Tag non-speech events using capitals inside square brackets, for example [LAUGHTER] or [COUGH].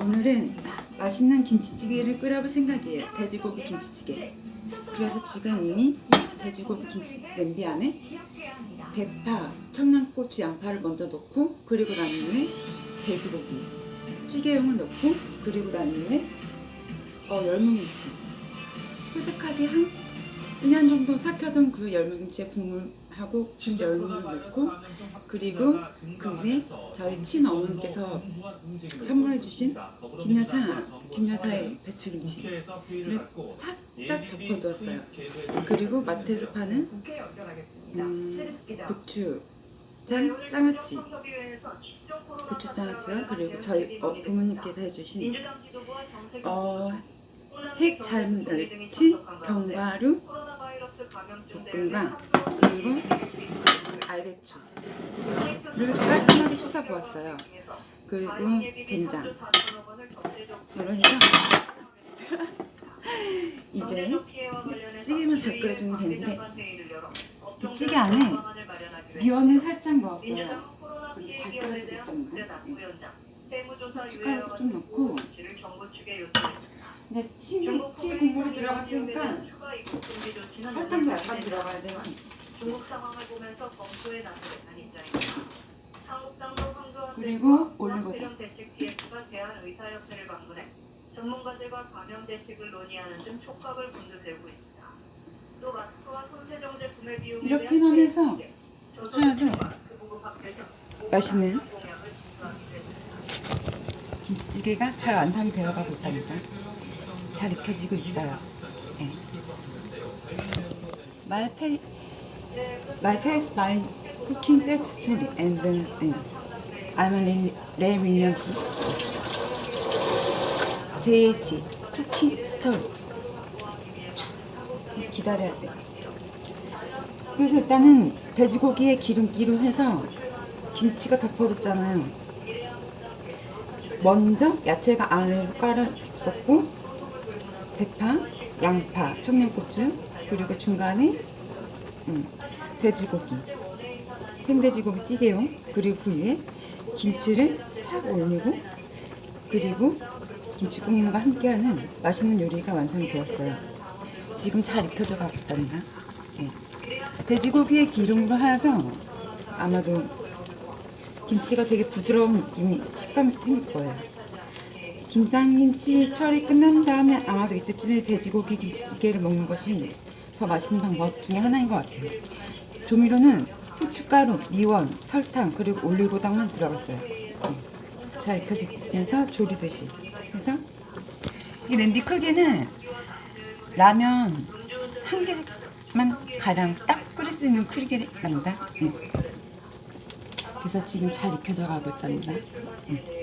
오늘은 맛있는 김치찌개를 끓여볼 생각이에요. 돼지고기 김치찌개. 그래서 지금 이미 돼지고기 김치 냄비 안에 대파, 청양고추, 양파를 먼저 넣고 그리고 난 후에 돼지고기 찌개용을 넣고 그리고 난 후에 어, 열무김치 호색하게 한 1년 정도 삭혀둔 그 열무김치에 국물 하고 열무를 넣고 그리고 그 위에 저희 친어머니께서 선물해 주신 김여사, 김여사의 배추김치를 살짝 덮어두었어요. 그리고 마트에서 파는. 음. 고추, 짠, 장아찌, 고추 장아찌와 그리고 저희 어, 부모님께서 해주신 어, 핵 잘멸치 견과류 볶음과 그리고 알배추를 깔끔하게 씻어 보았어요. 그리고 된장 이런 해서 [LAUGHS] 이제 찌개만 잘 끓여주면 되는데 그 찌개 안에 미원을 살짝 넣었어요. 잘 끓여주겠답니다. 고춧가루도 좀 넣고 근데 신김치 국물이 들어갔으니까 설탕도 약간 들어가야 돼요. 중국 상황을 보면서 검토에 나서겠다는 입장입니다. 한국당도 황교안 그리고. 세령 대책 기획부가 대한의사협회를 방문해 전문가들과 감염 대책을 논의하는 등 촉각을 곤두세우고 있습니다. 또 마스크와 손세정 제품의 비용에 이렇게만 해서 대책, 하나 더 극복을 앞에서 맛있는. 김치찌개가 잘 완성이 되어가고 있답니다. 잘 익혀지고 있어요. 네. Pa- my pace my cooking self story and then 네. I'm Ray Williams JH 쿠킹 스토리 기다려야 돼. 그래서 일단은 돼지고기에 기름기로 해서 김치가 덮어졌잖아요. 먼저 야채가 안을 깔았었고 대파, 양파, 청양고추 그리고 중간에 음, 돼지고기 생돼지고기 찌개용 그리고 그 위에 김치를 싹 올리고 그리고 김치 국물과 함께하는 맛있는 요리가 완성이 되었어요. 지금 잘 익혀져 가고 있답니다. 예. 돼지고기의 기름으로 하여서 아마도 김치가 되게 부드러운 느낌이 식감이 생길 거예요. 김장김치 처리 끝난 다음에 아마도 이때쯤에 돼지고기 김치찌개를 먹는 것이 더 맛있는 방법 중에 하나인 것 같아요. 조미료는 후춧가루, 미원, 설탕 그리고 올리고당만 들어갔어요. 네. 잘 익혀지면서 조리듯이 해서 이 냄비 크기는 라면 한 개만 가량 딱 끓일 수 있는 크기랍니다. 네. 그래서 지금 잘 익혀져 가고 있답니다. 음.